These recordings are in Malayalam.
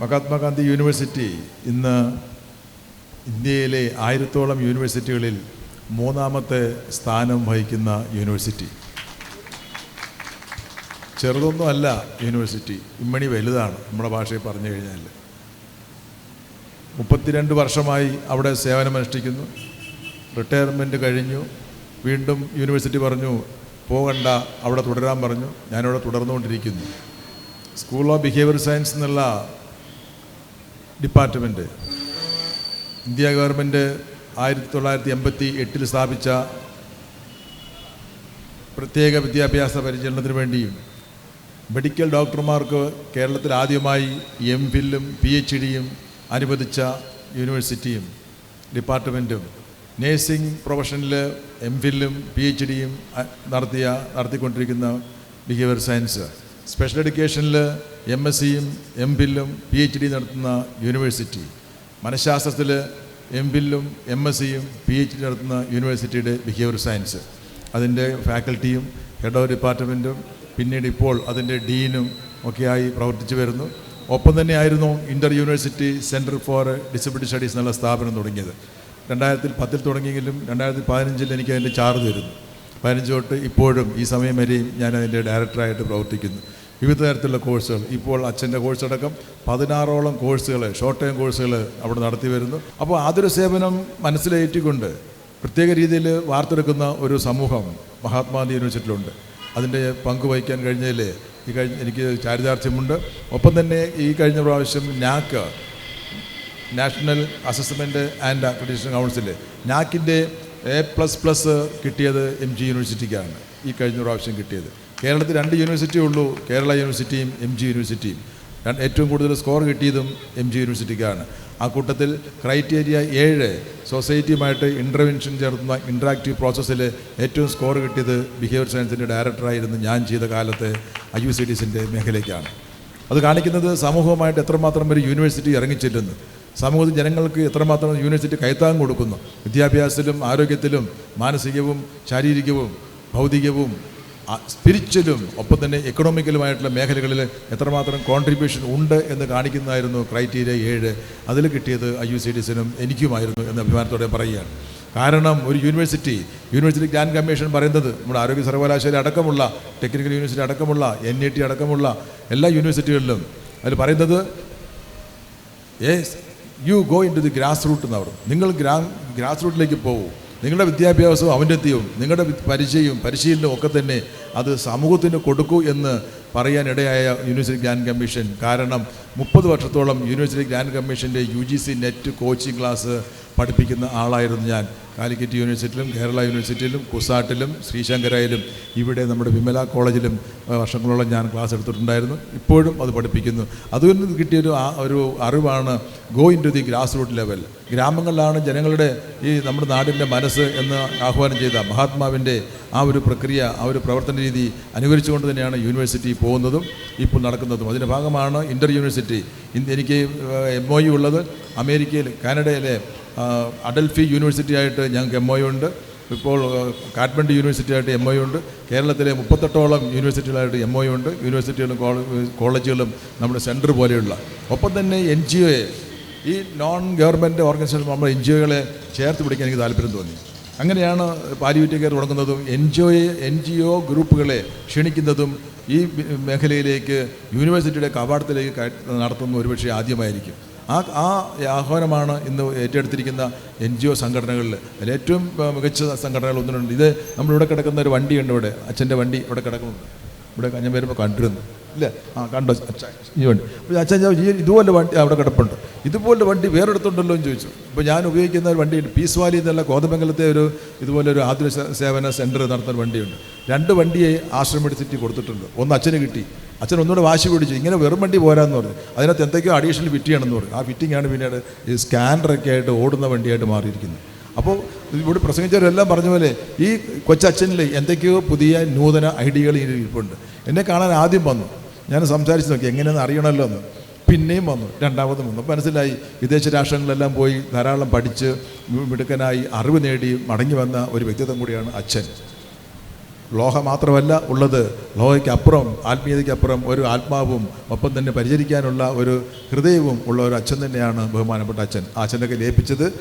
മഹാത്മാഗാന്ധി യൂണിവേഴ്സിറ്റി ഇന്ന് ഇന്ത്യയിലെ ആയിരത്തോളം യൂണിവേഴ്സിറ്റികളിൽ മൂന്നാമത്തെ സ്ഥാനം വഹിക്കുന്ന യൂണിവേഴ്സിറ്റി. ചെറുതൊന്നുമല്ല യൂണിവേഴ്സിറ്റി ഇമ്മണി വലുതാണ് നമ്മുടെ ഭാഷയിൽ പറഞ്ഞു കഴിഞ്ഞാൽ. മുപ്പത്തിരണ്ട് വർഷമായി അവിടെ സേവനമനുഷ്ഠിക്കുന്നു റിട്ടയർമെന്റ് കഴിഞ്ഞു വീണ്ടും യൂണിവേഴ്സിറ്റി പറഞ്ഞു പോകണ്ട അവിടെ തുടരാൻ പറഞ്ഞു ഞാനിവിടെ തുടർന്നുകൊണ്ടിരിക്കുന്നു. സ്കൂൾ ഓഫ് ബിഹേവിയർ സയൻസ് എന്നുള്ള ഡിപ്പാർട്ട്മെന്റ് ഇന്ത്യ ഗവൺമെന്റ് ആയിരത്തി തൊള്ളായിരത്തി എൺപത്തി എട്ടിൽ സ്ഥാപിച്ച പ്രത്യേക വിദ്യാഭ്യാസ പരിചരണത്തിന് വേണ്ടിയും മെഡിക്കൽ ഡോക്ടർമാർക്ക് കേരളത്തിൽ ആദ്യമായി എം ഫില്ലും പി എച്ച് ഡിയും അനുവദിച്ച യൂണിവേഴ്സിറ്റിയും ഡിപ്പാർട്ട്മെന്റും നേഴ്സിംഗ് പ്രൊഫഷനിൽ എം ഫില്ലും പി എച്ച് ഡിയും നടത്തിയ നടത്തിക്കൊണ്ടിരിക്കുന്ന ബിഹേവിയർ സയൻസ്. സ്പെഷ്യൽ എഡ്യൂക്കേഷനിൽ എം എസ് സിയും എം ഫില്ലും പി എച്ച് ഡി നടത്തുന്ന യൂണിവേഴ്സിറ്റി മനഃശാസ്ത്രത്തിൽ എം ഫില്ലും എം എസ് സിയും പി എച്ച് ഡി നടത്തുന്ന യൂണിവേഴ്സിറ്റിയുടെ ബിഹേവിയർ സയൻസ് അതിന്റെ ഫാക്കൽറ്റിയും ഹെഡ് ഓഫ് ഡിപ്പാർട്ട്മെന്റും പിന്നീട് ഇപ്പോൾ അതിന്റെ ഡീനും ഒക്കെയായി പ്രവർത്തിച്ചു വരുന്നു. ഒപ്പം തന്നെയായിരുന്നു inter university centre for disability studies എന്നുള്ള സ്ഥാപനം തുടങ്ങിയത്. രണ്ടായിരത്തി പത്തിൽ തുടങ്ങിയെങ്കിലും രണ്ടായിരത്തി പതിനഞ്ചിൽ എനിക്ക് അതിന്റെ ചാർജ് തരുന്നു. പതിനഞ്ച് തൊട്ട് ഇപ്പോഴും ഈ സമയം വരെയും ഞാൻ അതിന്റെ ഡയറക്ടറായിട്ട് പ്രവർത്തിക്കുന്നു. വിവിധ തരത്തിലുള്ള കോഴ്സുകൾ. ഇപ്പോൾ അച്ഛന്റെ കോഴ്സ് അടക്കം പതിനാറോളം കോഴ്സുകൾ ഷോർട്ട് ടൈം കോഴ്സുകൾ അവിടെ നടത്തി വരുന്നു. അപ്പോൾ അതൊരു സേവനം മനസ്സിലേറ്റിക്കൊണ്ട് പ്രത്യേക രീതിയിൽ വാർത്തെടുക്കുന്ന ഒരു സമൂഹം മഹാത്മാഗാന്ധി യൂണിവേഴ്സിറ്റിയിലുണ്ട്. അതിന്റെ പങ്ക് വഹിക്കാൻ കഴിഞ്ഞതിൽ ഈ കഴിഞ്ഞ എനിക്ക് ചാരിതാർത്ഥ്യമുണ്ട്. ഒപ്പം തന്നെ ഈ കഴിഞ്ഞ പ്രാവശ്യം NAAC national assessment and accreditation council നാക്കിന്റെ A plus plus കിട്ടിയത് എം ജി യൂണിവേഴ്സിറ്റിക്കാണ് ഈ കഴിഞ്ഞ പ്രാവശ്യം കിട്ടിയത്. കേരളത്തിൽ രണ്ട് യൂണിവേഴ്സിറ്റിയേ ഉള്ളൂ. കേരള യൂണിവേഴ്സിറ്റിയും എം ജി യൂണിവേഴ്സിറ്റിയും ഏറ്റവും കൂടുതൽ സ്കോർ കിട്ടിയതും എം ജി യൂണിവേഴ്സിറ്റിക്കാണ് ആ കൂട്ടത്തിൽ ക്രൈറ്റീരിയ ഏഴ് സൊസൈറ്റിയുമായിട്ട് ഇന്റർവെൻഷൻ ചേർത്തുന്ന ഇൻട്രാക്റ്റീവ് പ്രോസസ്സിൽ ഏറ്റവും സ്കോർ കിട്ടിയത് ബിഹേവിയർ സയൻസിന്റെ ഡയറക്ടറായിരുന്നു ഞാൻ ചെയ്ത കാലത്തെ ഐ യു സി ഡീസിന്റെ മേഖലയ്ക്കാണ്. അത് കാണിക്കുന്നത് സമൂഹവുമായിട്ട് എത്രമാത്രം ഒരു യൂണിവേഴ്സിറ്റി ഇറങ്ങിച്ചെല്ലുന്നു. സമൂഹത്തിൽ ജനങ്ങൾക്ക് എത്രമാത്രം യൂണിവേഴ്സിറ്റി കൈത്താങ് കൊടുക്കുന്നു? വിദ്യാഭ്യാസത്തിലും ആരോഗ്യത്തിലും മാനസികവും ശാരീരികവും ഭൗതികവും സ്പിരിച്വലും ഒപ്പം തന്നെ എക്കണോമിക്കലുമായിട്ടുള്ള മേഖലകളിൽ എത്രമാത്രം കോൺട്രിബ്യൂഷൻ ഉണ്ട് എന്ന് കാണിക്കുന്നതായിരുന്നു ക്രൈറ്റീരിയ ഏഴ്. അതിൽ കിട്ടിയത് ഐ യു സി ഡിസിനും എനിക്കുമായിരുന്നു എന്ന് അഭിമാനത്തോടെ പറയുകയാണ്. കാരണം ഒരു യൂണിവേഴ്സിറ്റി യൂണിവേഴ്സിറ്റി ഗ്രാൻഡ് കമ്മീഷൻ പറയുന്നത് നമ്മുടെ ആരോഗ്യ സർവകലാശാല അടക്കമുള്ള ടെക്നിക്കൽ യൂണിവേഴ്സിറ്റി അടക്കമുള്ള എൻ ഐ ടി അടക്കമുള്ള എല്ലാ യൂണിവേഴ്സിറ്റികളിലും അതിൽ പറയുന്നത് yes you go into the grass root എന്ന് പറഞ്ഞു. നിങ്ങൾ ഗ്രാ ഗ്രാസ് റൂട്ടിലേക്ക് പോകും. നിങ്ങളുടെ വിദ്യാഭ്യാസവും അവന്റെത്തിയും നിങ്ങളുടെ പരിചയവും പരിശീലനവും ഒക്കെ തന്നെ അത് സമൂഹത്തിന് കൊടുക്കൂ എന്ന് പറയാനിടയായ യൂണിവേഴ്സിറ്റി ഗ്രാൻഡ് കമ്മീഷൻ കാരണം മുപ്പത് വർഷത്തോളം യൂണിവേഴ്സിറ്റി ഗ്രാൻഡ് കമ്മീഷന്റെ U G C net coaching class പഠിപ്പിക്കുന്ന ആളായിരുന്നു ഞാൻ. കാലിക്കറ്റ് യൂണിവേഴ്സിറ്റിയിലും കേരള യൂണിവേഴ്സിറ്റിയിലും കുസാട്ടിലും ശ്രീശങ്കരയിലും ഇവിടെ നമ്മുടെ വിമല കോളേജിലും വർഷങ്ങളോളം ഞാൻ ക്ലാസ് എടുത്തിട്ടുണ്ടായിരുന്നു. ഇപ്പോഴും അത് പഠിപ്പിക്കുന്നു. അതുകൊണ്ട് കിട്ടിയൊരു ഒരു അറിവാണ് go into the grass root level ഗ്രാമങ്ങളിലാണ് ജനങ്ങളുടെ ഈ നമ്മുടെ നാടിന്റെ മനസ്സ് എന്ന് ആഹ്വാനം ചെയ്ത മഹാത്മാവിന്റെ ആ ഒരു പ്രക്രിയ ആ ഒരു പ്രവർത്തന രീതി അനുകരിച്ചുകൊണ്ട് തന്നെയാണ് യൂണിവേഴ്സിറ്റി പോകുന്നതും ഇപ്പോൾ നടക്കുന്നതും. അതിന്റെ ഭാഗമാണ് ഇന്റർ യൂണിവേഴ്സിറ്റി. ഇന്ന് എനിക്ക് എം ഒ യു ഉള്ളത് അമേരിക്കയിൽ കാനഡയിലെ അഡൽഫി യൂണിവേഴ്സിറ്റി ആയിട്ട് ഞങ്ങൾക്ക് എം ഒ ഉണ്ട്. ഇപ്പോൾ കാഠ്മണ്ഡു യൂണിവേഴ്സിറ്റി ആയിട്ട് എം ഒ ഉണ്ട്. കേരളത്തിലെ മുപ്പത്തെട്ടോളം യൂണിവേഴ്സിറ്റികളായിട്ട് എം ഒ ഉണ്ട്. യൂണിവേഴ്സിറ്റികളും കോളേജുകളും നമ്മുടെ സെന്റർ പോലെയുള്ള. ഒപ്പം തന്നെ എൻ ജി ഒയെ ഈ നോൺ ഗവൺമെന്റ് ഓർഗനൈസേഷൻ നമ്മുടെ എൻ ജി ഒകളെ ചേർത്ത് പിടിക്കാൻ എനിക്ക് താല്പര്യം തോന്നി. അങ്ങനെയാണ് പാലിയേറ്റീവ് കെയർ തുടങ്ങുന്നതും എൻ ജി ഒയെ എൻ ജി ഒ ഗ്രൂപ്പുകളെ ക്ഷണിക്കുന്നതും ഈ മേഖലയിലേക്ക് യൂണിവേഴ്സിറ്റിയുടെ കവാടത്തിലേക്ക് നടത്തുന്ന ഒരുപക്ഷെ ആദ്യമായിരിക്കും. ആ ആ ആഹ്വാനമാണ് ഇന്ന് ഏറ്റെടുത്തിരിക്കുന്ന എൻ ജി ഒ സംഘടനകളിൽ. അതിൽ ഏറ്റവും മികച്ച സംഘടനകൾ ഒന്നിനുണ്ട്. ഇത് നമ്മളിവിടെ കിടക്കുന്ന ഒരു വണ്ടിയുണ്ട് ഇവിടെ. അച്ഛന്റെ വണ്ടി ഇവിടെ കിടക്കുന്നുണ്ട്. ഇവിടെ ഞാൻ വരുമ്പോൾ കണ്ടിരുന്നു. ഇല്ലേ? ആ കണ്ടോ? അച്ഛൻ ഈ വണ്ടി. അപ്പോൾ അച്ഛൻ ഈ ഇതുപോലെ വണ്ടി അവിടെ കിടപ്പുണ്ട്. ഇതുപോലെ വണ്ടി വേറെ വേറെടുത്തുണ്ടല്ലോ എന്ന് ചോദിച്ചു. ഇപ്പോൾ ഞാൻ ഉപയോഗിക്കുന്ന ഒരു വണ്ടിയുണ്ട്. പീസ് വാലി എന്നുള്ള കോതമംഗലത്തെ ഒരു ഇതുപോലെ ഒരു ആതുര സേവന സെന്റർ നടത്തുന്ന വണ്ടിയുണ്ട്. രണ്ട് വണ്ടിയെ ആശ്രമ കൊടുത്തിട്ടുണ്ട്. ഒന്ന് അച്ഛന് കിട്ടി. അച്ഛൻ ഒന്നുകൂടെ വാശി പിടിച്ചു. ഇങ്ങനെ വെറും വണ്ടി പോരാന്ന് പറഞ്ഞു. അതിനകത്ത് എന്തൊക്കെയോ അഡീഷണൽ ഫിറ്റിയാണെന്ന് പറഞ്ഞു. ആ ഫിറ്റിങ്ങാണ് പിന്നീട് ഈ സ്കാനറൊക്കെ ആയിട്ട് ഓടുന്ന വണ്ടിയായിട്ട് മാറിയിരിക്കുന്നത്. അപ്പോൾ ഇവിടെ പ്രസംഗിച്ചവരെല്ലാം പറഞ്ഞ പോലെ ഈ കൊച്ചച്ഛനിൽ എന്തൊക്കെയോ പുതിയ നൂതന ഐഡിയകൾ ഇരിപ്പുണ്ട്. എന്നെ കാണാൻ ആദ്യം വന്നു. ഞാൻ സംസാരിച്ച് നോക്കി എങ്ങനെയെന്ന് അറിയണമല്ലോ എന്ന്. പിന്നെയും വന്നു. രണ്ടാമതും വന്നു. മനസ്സിലായി വിദേശ രാഷ്ട്രങ്ങളിലെല്ലാം പോയി ധാരാളം പഠിച്ച് മിടുക്കനായി അറിവ് നേടി മടങ്ങി വന്ന ഒരു വ്യക്തിത്വം കൂടിയാണ് അച്ഛൻ. ലോഹ മാത്രമല്ല ഉള്ളത്. ലോഹയ്ക്കപ്പുറം ആത്മീയതയ്ക്കപ്പുറം ഒരു ആത്മാവും ഒപ്പം തന്നെ പരിചരിക്കാനുള്ള ഒരു ഹൃദയവും ഉള്ള ഒരു അച്ഛൻ തന്നെയാണ് ബഹുമാനപ്പെട്ട അച്ഛൻ. ആ അച്ഛനൊക്കെ ലയിപ്പിച്ചത്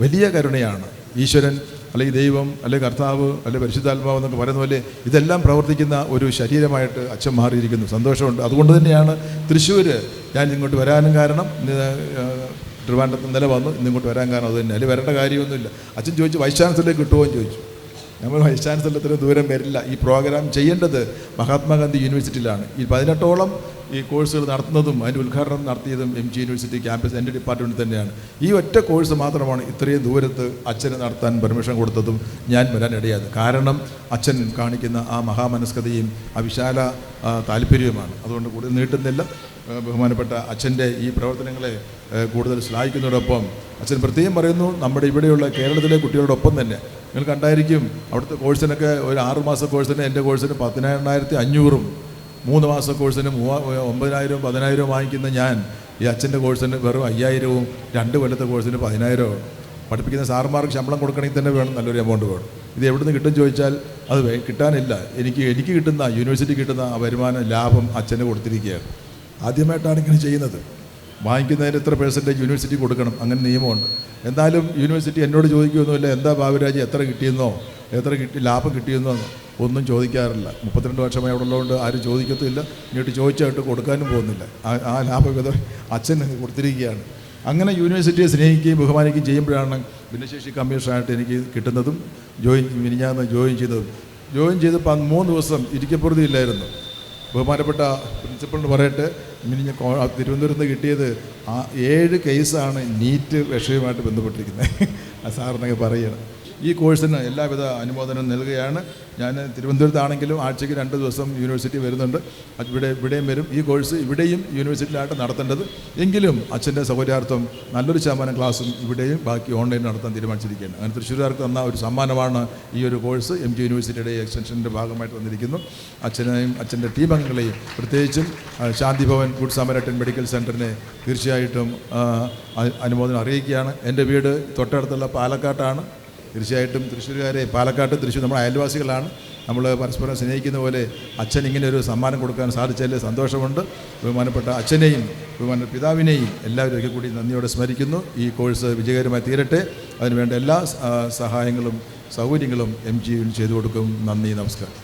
വലിയ കരുണയാണ്. ഈശ്വരൻ അല്ലെങ്കിൽ ദൈവം അല്ലെങ്കിൽ കർത്താവ് അല്ലെങ്കിൽ പരിശുദ്ധാത്മാവ് എന്നൊക്കെ പറയുന്ന പോലെ ഇതെല്ലാം പ്രവർത്തിക്കുന്ന ഒരു ശരീരമായിട്ട് അച്ഛൻ മാറിയിരിക്കുന്നു. സന്തോഷമുണ്ട്. അതുകൊണ്ട് തന്നെയാണ് തൃശ്ശൂർ ഞാൻ ഇങ്ങോട്ട് വരാനും കാരണം തിരുവനന്തപുരത്ത് ഇന്നലെ വന്നു ഇന്നിങ്ങോട്ട് വരാൻ കാരണം അത് തന്നെ അല്ലെങ്കിൽ വരേണ്ട കാര്യമൊന്നുമില്ല. അച്ഛൻ ചോദിച്ചു വൈസ് ചാൻസലർ കിട്ടുമോ? എന്ന് ചോദിച്ചു. നമ്മൾ വൈസ് ഇത്രയും ദൂരം വരില്ല. ഈ പ്രോഗ്രാം ചെയ്യേണ്ടത് മഹാത്മാഗാന്ധി യൂണിവേഴ്സിറ്റിയിലാണ് ഈ പതിനെട്ടോളം ഈ കോഴ്സുകൾ നടത്തുന്നതും അതിന്റെ ഉദ്ഘാടനം നടത്തിയതും എം ജി യൂണിവേഴ്സിറ്റി ക്യാമ്പസ് എന്റെ ഡിപ്പാർട്ട്മെന്റ് തന്നെയാണ്. ഈ ഒറ്റ കോഴ്സ് മാത്രമാണ് ഇത്രയും ദൂരത്ത് അച്ഛന് നടത്താൻ പെർമിഷൻ കൊടുത്തതും ഞാൻ വരാൻ ഇടയായത്. കാരണം അച്ഛൻ കാണിക്കുന്ന ആ മഹാമനസ്കതയും ആ വിശാല താല്പര്യവുമാണ്. അതുകൊണ്ട് കൂടുതൽ നീട്ടുന്നില്ല. ബഹുമാനപ്പെട്ട അച്ഛന്റെ ഈ പ്രവർത്തനങ്ങളെ കൂടുതൽ ശ്ലാഘിക്കുന്നതോടൊപ്പം അച്ഛൻ പ്രത്യേകം പറയുന്നു നമ്മുടെ ഇവിടെയുള്ള കേരളത്തിലെ കുട്ടികളോടൊപ്പം തന്നെ നിങ്ങൾ കണ്ടായിരിക്കും അവിടുത്തെ കോഴ്സിനൊക്കെ ഒരു ആറ് മാസ കോഴ്സിന് എന്റെ കോഴ്സിന് പതിനെണ്ണായിരത്തി അഞ്ഞൂറും മൂന്ന് മാസ കോഴ്സിന് മൂവാ ഒമ്പതിനായിരവും പതിനായിരവും വാങ്ങിക്കുന്ന ഞാൻ ഈ അച്ഛന്റെ കോഴ്സിന് വെറും അയ്യായിരവും രണ്ട് കൊല്ലത്തെ കോഴ്സിന് പതിനായിരവും പഠിപ്പിക്കുന്ന സാർമാർക്ക് ശമ്പളം കൊടുക്കണമെങ്കിൽ തന്നെ വേണം നല്ലൊരു എമൗണ്ട് വേണം. ഇത് എവിടെ നിന്ന് കിട്ടും ചോദിച്ചാൽ അത് കിട്ടാനില്ല. എനിക്ക് എനിക്ക് കിട്ടുന്ന യൂണിവേഴ്സിറ്റി കിട്ടുന്ന ആ വരുമാന ലാഭം അച്ഛന് കൊടുത്തിരിക്കുകയാണ്. ആദ്യമായിട്ടാണ് ഇങ്ങനെ ചെയ്യുന്നത്. വാങ്ങിക്കുന്നതിന് എത്ര പേഴ്സന്റേജ് യൂണിവേഴ്സിറ്റി കൊടുക്കണം? അങ്ങനെ നിയമമുണ്ട്. എന്നാലും യൂണിവേഴ്സിറ്റി എന്നോട് ചോദിക്കുമൊന്നുമില്ല എന്താ ബാബുരാജ് എത്ര കിട്ടിയെന്നോ? എത്ര കിട്ടി ലാഭം കിട്ടിയെന്നോ? ഒന്നും ചോദിക്കാറില്ല. മുപ്പത്തിരണ്ട് വർഷമായി അവിടെ ഉള്ളതുകൊണ്ട് ആരും ചോദിക്കത്തുമില്ല. ഇങ്ങോട്ട് ചോദിച്ചായിട്ട് കൊടുക്കാനും പോകുന്നില്ല. ആ- ലാഭവിധ അച്ഛൻ കൊടുത്തിരിക്കുകയാണ്. അങ്ങനെ യൂണിവേഴ്സിറ്റിയെ സ്നേഹിക്കുകയും ബഹുമാനിക്കുകയും ചെയ്യുമ്പോഴാണ് ഭിന്നശേഷി കമ്മീഷനായിട്ട് എനിക്ക് കിട്ടുന്നതും ജോയിൻ മിനിഞ്ഞാന്ന് ജോയിൻ ചെയ്തതും. ജോയിൻ ചെയ്തപ്പോൾ മൂന്ന് ദിവസം ഇരിക്കപ്പുറതി ഇല്ലായിരുന്നു. ബഹുമാനപ്പെട്ട പ്രിൻസിപ്പളിന് പറയട്ടെ മിനിഞ്ഞ തിരുവനന്തപുരത്ത് കിട്ടിയത് ആ ഏഴ് കേസാണ് നീറ്റ് വിഷയവുമായിട്ട് ബന്ധപ്പെട്ടിരിക്കുന്നത്. ആ സാറിനൊക്കെ പറയുകയാണ് ഈ കോഴ്സിന് എല്ലാവിധ അനുമോദനം നൽകുകയാണ്. ഞാൻ തിരുവനന്തപുരത്താണെങ്കിലും ആഴ്ചയ്ക്ക് രണ്ട് ദിവസം യൂണിവേഴ്സിറ്റി വരുന്നുണ്ട്. ഇവിടെ ഇവിടെയും വരും. ഈ കോഴ്സ് ഇവിടെയും യൂണിവേഴ്സിറ്റിയിലായിട്ട് നടത്തേണ്ടത്. എങ്കിലും അച്ഛന്റെ സൗകര്യാർത്ഥം നല്ലൊരു ശതമാനം ക്ലാസ്സും ഇവിടെയും ബാക്കി ഓൺലൈൻ നടത്താൻ തീരുമാനിച്ചിരിക്കുകയാണ്. അങ്ങനെ തൃശ്ശൂരുകാർക്ക് തന്ന ഒരു സമ്മാനമാണ് ഈ ഒരു കോഴ്സ്. എം ജി യൂണിവേഴ്സിറ്റിയുടെ എക്സ്റ്റൻഷന്റെ ഭാഗമായിട്ട് വന്നിരിക്കുന്നു അച്ഛനെയും അച്ഛന്റെ ടീം അംഗങ്ങളെയും പ്രത്യേകിച്ചും Shantibhavan Shanti Bhavan good samaritan medical സെന്ററിനെ തീർച്ചയായിട്ടും അനുമോദനം അറിയിക്കുകയാണ്. എന്റെ വീട് തൊട്ടടുത്തുള്ള പാലക്കാട്ടാണ്. തീർച്ചയായിട്ടും തൃശ്ശൂരുകാരെ പാലക്കാട്ട് തൃശ്ശൂർ നമ്മുടെ അയൽവാസികളാണ്. നമ്മൾ പരസ്പരം സ്നേഹിക്കുന്ന പോലെ അച്ഛൻ ഇങ്ങനെ ഒരു സമ്മാനം കൊടുക്കാൻ സാധിച്ചതിൽ സന്തോഷമുണ്ട്. ബഹുമാനപ്പെട്ട അച്ഛനെയും ബഹുമാന പിതാവിനെയും എല്ലാവരും ഒക്കെ കൂടി നന്ദിയോടെ സ്മരിക്കുന്നു. ഈ കോഴ്സ് വിജയകരമായി തീരട്ടെ. അതിനുവേണ്ട എല്ലാ സഹായങ്ങളും സൗകര്യങ്ങളും എം ജി ചെയ്തു കൊടുക്കും. നന്ദി നമസ്കാരം.